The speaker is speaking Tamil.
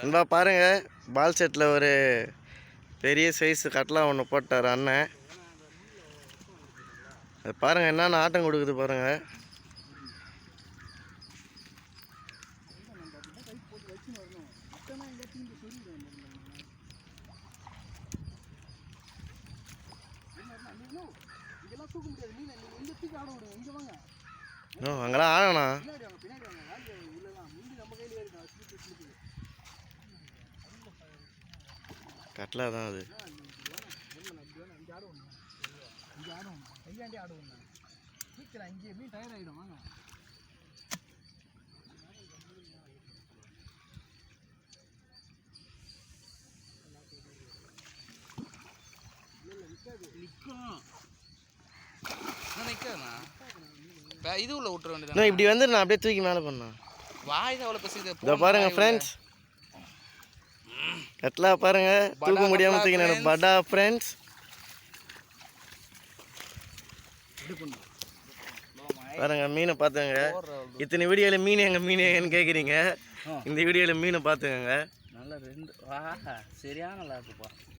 நண்பா பாருங்க பால் செட்டில் ஒரு பெரிய சைஸ் கட்லா ஒன்று போட்டார் அண்ணன். அது பாருங்க என்னென்ன ஆட்டம் கொடுக்குது பாருங்க. இன்னும் அங்கெல்லாம் ஆடணும். கட்லா தான் அது. இது உள்ள விட்டுற வேண்டியது இப்படி வந்து நான் அப்படியே தூக்கி மேலே பண்ணேன் வாய் தான் அவ்வளோ பேசுது இதோ பாருங்க ஃப்ரெண்ட்ஸ் கட்லா பாருங்க. தூக்க படா முடியாம கட்லா தூக்கின friends. படா ஃப்ரெண்ட்ஸ் பாருங்க மீனை பார்த்துங்க இத்தனை வீடியோவில் மீன் எங்க மீன் எங்கன்னு கேட்குறீங்க இந்த வீடியோவில் மீனை பார்த்துக்கங்க நல்ல ரெண்டு சரியான நல்லா இருக்குப்பா